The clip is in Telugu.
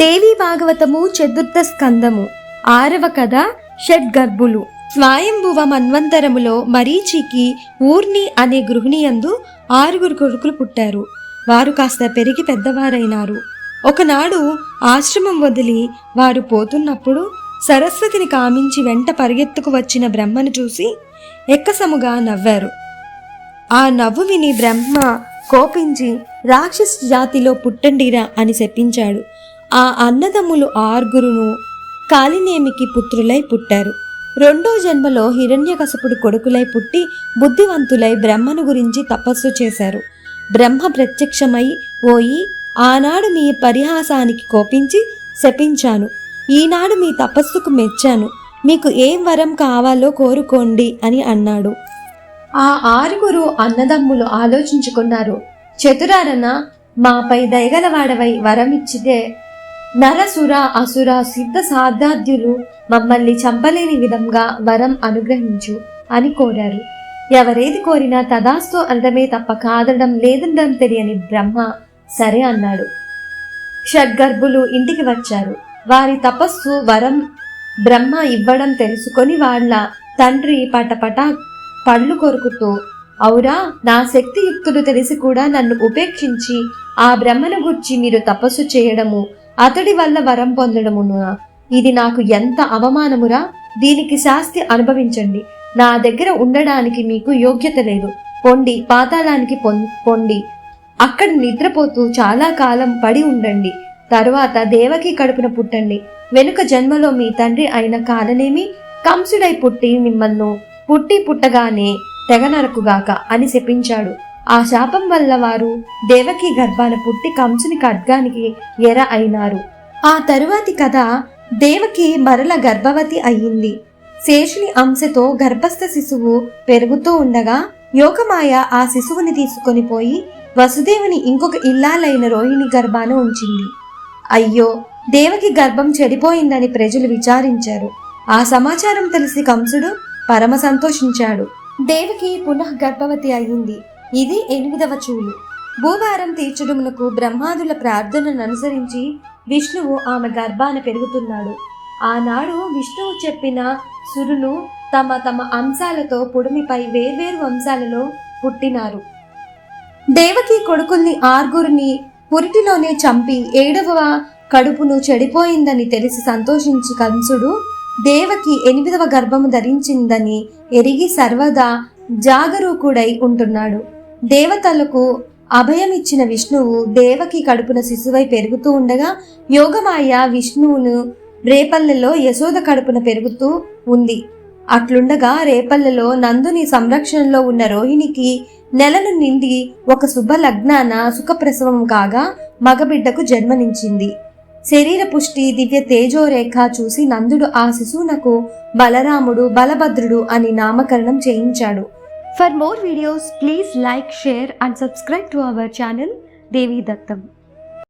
దేవి భాగవతము చతుర్థ స్కందము. ఆరవ కథ షడ్గర్భులు. స్వాయంభువ మన్వంతరములో మరీచికి ఊర్ని అనే గృహిణియందు ఆరుగురు కొడుకులు పుట్టారు. వారు కాస్త పెరిగి పెద్దవారైనారు. ఒకనాడు ఆశ్రమం వదిలి వారు పోతున్నప్పుడు సరస్వతిని కామించి వెంట పరిగెత్తుకు వచ్చిన బ్రహ్మను చూసి ఎక్కసముగా నవ్వారు. ఆ నవ్వు విని బ్రహ్మ కోపించి రాక్షస జాతిలో పుట్టండిరా అని శపించాడు. ఆ అన్నదమ్ములు ఆరుగురును కాలినేమికి పుత్రులై పుట్టారు. రెండో జన్మలో హిరణ్యకశపుడు కొడుకులై పుట్టి బుద్ధివంతులై బ్రహ్మను గురించి తపస్సు చేశారు. బ్రహ్మ ప్రత్యక్షమై ఓయి ఆనాడు మీ పరిహాసానికి కోపించి శపించాను. ఈనాడు మీ తపస్సుకు మెచ్చాను. మీకు ఏం వరం కావాలో కోరుకోండి అని అన్నాడు. ఆ ఆరుగురు అన్నదమ్ములు ఆలోచించుకున్నారు. చతురారన మాపై దయగలవాడవై వరమిచ్చితే నరసుర అసుర సిద్ధ సాధ్యాద్యులు మమ్మల్ని చంపలేని విధంగా వరం అనుగ్రహించు అని కోరారు. ఎవరేది కోరినా తదాస్తు అనడమే తప్ప కాదడం లేదనడం తెలియని బ్రహ్మ సరే అన్నాడు. షడ్గర్భులు ఇంటికి వచ్చారు. వారి తపస్సు వరం బ్రహ్మ ఇవ్వడం తెలుసుకొని వాళ్ళ తండ్రి పటపట పళ్ళు కొరుకుతూ అవురా నా శక్తియుక్తులు తెలిసి కూడా నన్ను ఉపేక్షించి ఆ బ్రహ్మను గుర్చి మీరు తపస్సు చేయడము అతడి వల్ల వరం పొందడమునా ఇది నాకు ఎంత అవమానమురా? దీనికి శాస్తి అనుభవించండి. నా దగ్గర ఉండడానికి మీకు యోగ్యత లేదు. పొండి పాతాళానికి పొం- పొండి. అక్కడ నిద్రపోతూ చాలా కాలం పడి ఉండండి. తరువాత దేవకి కడుపున పుట్టండి. వెనుక జన్మలో మీ తండ్రి అయిన కాలనేమి కంసుడై పుట్టి మిమ్మల్ని పుట్టి పుట్టగానే తెగనరకుగాక అని శపించాడు. ఆ శాపం వల్ల వారు దేవకి గర్భాన పుట్టి కంసుని ఖడ్గానికి ఎర అయినారు. ఆ తరువాతి కథ దేవకి మరల గర్భవతి అయ్యింది. శేషుని అంశతో గర్భస్థ శిశువు పెరుగుతూ ఉండగా యోగమాయ ఆ శిశువుని తీసుకొని పోయి వసుదేవుని ఇంకొక ఇల్లాలైన రోహిణి గర్భాన ఉంచింది. అయ్యో దేవకి గర్భం చెడిపోయిందని ప్రజలు విచారించారు. ఆ సమాచారం తెలిసి కంసుడు పరమ సంతోషించాడు. దేవకి పునః గర్భవతి అయింది ఇది ఎనిమిదవ చూలు. భూభారం తీర్చడమునకు బ్రహ్మాదుల ప్రార్థనను అనుసరించి విష్ణువు ఆమె గర్భాన పెరుగుతున్నాడు. ఆనాడు విష్ణువు చెప్పిన సురులు తమ తమ అంశాలతో పొడిమిపై వేర్వేరు వంశాలలో పుట్టినారు. దేవకి కొడుకుల్ని ఆరుగురిని పురిటిలోనే చంపి ఏడవ కడుపును చెడిపోయిందని తెలిసి సంతోషించి కంసుడు దేవకి ఎనిమిదవ గర్భము ధరించిందని ఎరిగి సర్వదా జాగరూకుడై ఉంటున్నాడు. దేవతలకు అభయమిచ్చిన విష్ణువు దేవకి కడుపున శిశువై పెరుగుతూ ఉండగా యోగమాయ విష్ణువును రేపల్లెలో యశోద కడుపున పెరుగుతూ ఉంది. అట్లుండగా రేపల్లెలో నందుని సంరక్షణలో ఉన్న రోహిణికి నెలలు నిండి ఒక శుభ లగ్నాన సుఖప్రసవం కాగా మగబిడ్డకు జన్మనించింది. శరీర పుష్టి దివ్య తేజోరేఖ చూసి నందుడు ఆ శిశువునకు బలరాముడు బలభద్రుడు అని నామకరణం చేయించాడు. For more videos, please like, share and subscribe to our channel Devi Dattam.